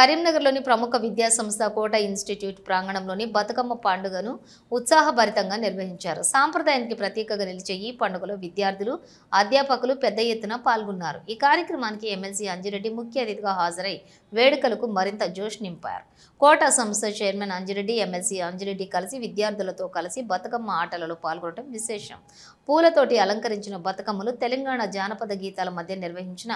కరీంనగర్లోని ప్రముఖ విద్యా సంస్థ కోట ఇన్స్టిట్యూట్ ప్రాంగణంలోని బతుకమ్మ పండుగను ఉత్సాహభరితంగా నిర్వహించారు. సాంప్రదాయానికి ప్రతీకగా నిలిచే ఈ పండుగలో విద్యార్థులు అధ్యాపకులు పెద్ద ఎత్తున పాల్గొన్నారు. ఈ కార్యక్రమానికి ఎమ్మెల్సీ అంజిరెడ్డి ముఖ్య అతిథిగా హాజరై వేడుకలకు మరింత జోష్ నింపారు. కోట సంస్థ చైర్మన్ అంజిరెడ్డి ఎమ్మెల్సీ అంజిరెడ్డి కలిసి విద్యార్థులతో కలిసి బతుకమ్మ ఆటలలో పాల్గొనడం విశేషం. పూలతోటి అలంకరించిన బతుకమ్మలు తెలంగాణ జానపద గీతాల మధ్య నిర్వహించిన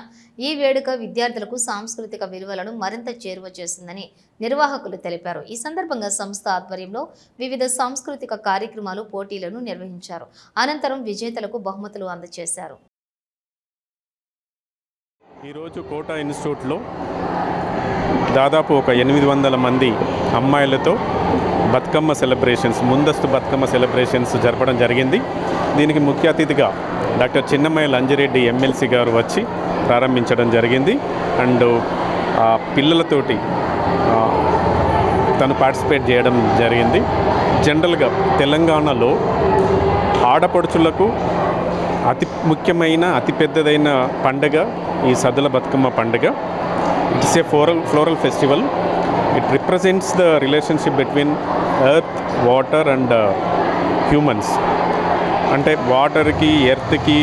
ఈ వేడుక విద్యార్థులకు సాంస్కృతిక విలువలను మరింత చే చేరువ చేసిందని నిర్వాహకులు తెలిపారు. ఈ సందర్భంగా సంస్థ ఆధ్వర్యంలో వివిధ సాంస్కృతిక కార్యక్రమాలు పోటీలను నిర్వహించారు. అనంతరం విజేతలకు బహుమతులు అందజేశారు. ఈరోజు కోట ఇన్స్టిట్యూట్లో దాదాపు ఒక ఎనిమిది వందల మంది అమ్మాయిలతో బతుకమ్మ సెలబ్రేషన్స్ ముందస్తు బతుకమ్మ సెలబ్రేషన్స్ జరపడం జరిగింది. దీనికి ముఖ్య అతిథిగా డాక్టర్ చిన్నమయ్య లంజిరెడ్డి ఎమ్మెల్సీ గారు వచ్చి ప్రారంభించడం జరిగింది. అండ్ పిల్లలతోటి తను పార్టిసిపేట్ చేయడం జరిగింది. జనరల్గా తెలంగాణలో ఆడపడుచులకు అతి ముఖ్యమైన అతి పెద్దదైన పండగ ఈ సద్దుల బతుకమ్మ పండుగ. It's a floral floral festival it represents the relationship between earth water and humans అంటే వాటర్కి ఎర్త్కి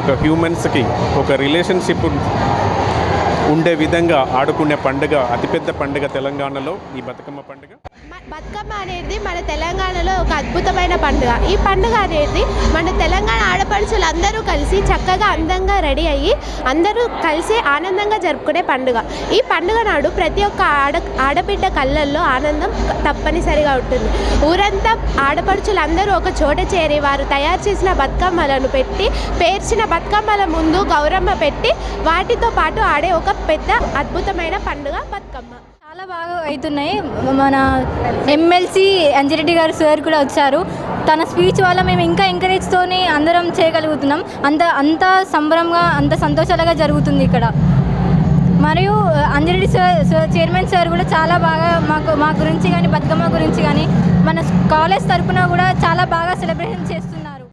ఒక హ్యూమన్స్కి ఒక రిలేషన్షిప్ ఉండే విధంగా ఆడుకునే పండుగ అతిపెద్ద పండుగ తెలంగాణలో. ఈ బతుకమ్మ పండుగ బతుకమ్మ అనేది మన తెలంగాణలో ఒక అద్భుతమైన పండుగ. ఈ పండుగ అనేది మన తెలంగాణ ఆడపడుచులు అందరూ కలిసి చక్కగా అందంగా రెడీ అయ్యి అందరూ కలిసి ఆనందంగా జరుపుకునే పండుగ. ఈ పండుగ నాడు ప్రతి ఒక్క ఆడ ఆడబిడ్డ కళ్ళల్లో ఆనందం తప్పనిసరిగా ఉంటుంది. ఊరంతా ఆడపడుచులు అందరూ ఒక చోట చేరి వారు తయారు చేసిన బతుకమ్మలను పెట్టి పేర్చిన బతుకమ్మల ముందు గౌరమ్మ పెట్టి వాటితో పాటు ఆడే ఒక పెద్ద అద్భుతమైన పండుగ బతుకమ్మ. చాలా బాగా అవుతున్నాయి. మన ఎమ్మెల్సీ అంజిరెడ్డి గారు సార్ కూడా వచ్చారు. తన స్పీచ్ వల్ల మేము ఇంకా ఎంకరేజ్తోనే అందరం చేయగలుగుతున్నాం. అంత అంత సంబరంగా అంత సంతోషాలుగా జరుగుతుంది ఇక్కడ. మరియు అంజిరెడ్డి సార్ చైర్మన్ సార్ కూడా చాలా బాగా మాకు మా గురించి కానీ బతుకమ్మ గురించి కానీ మన కాలేజ్ తరఫున కూడా చాలా బాగా సెలబ్రేషన్ చేస్తున్నారు.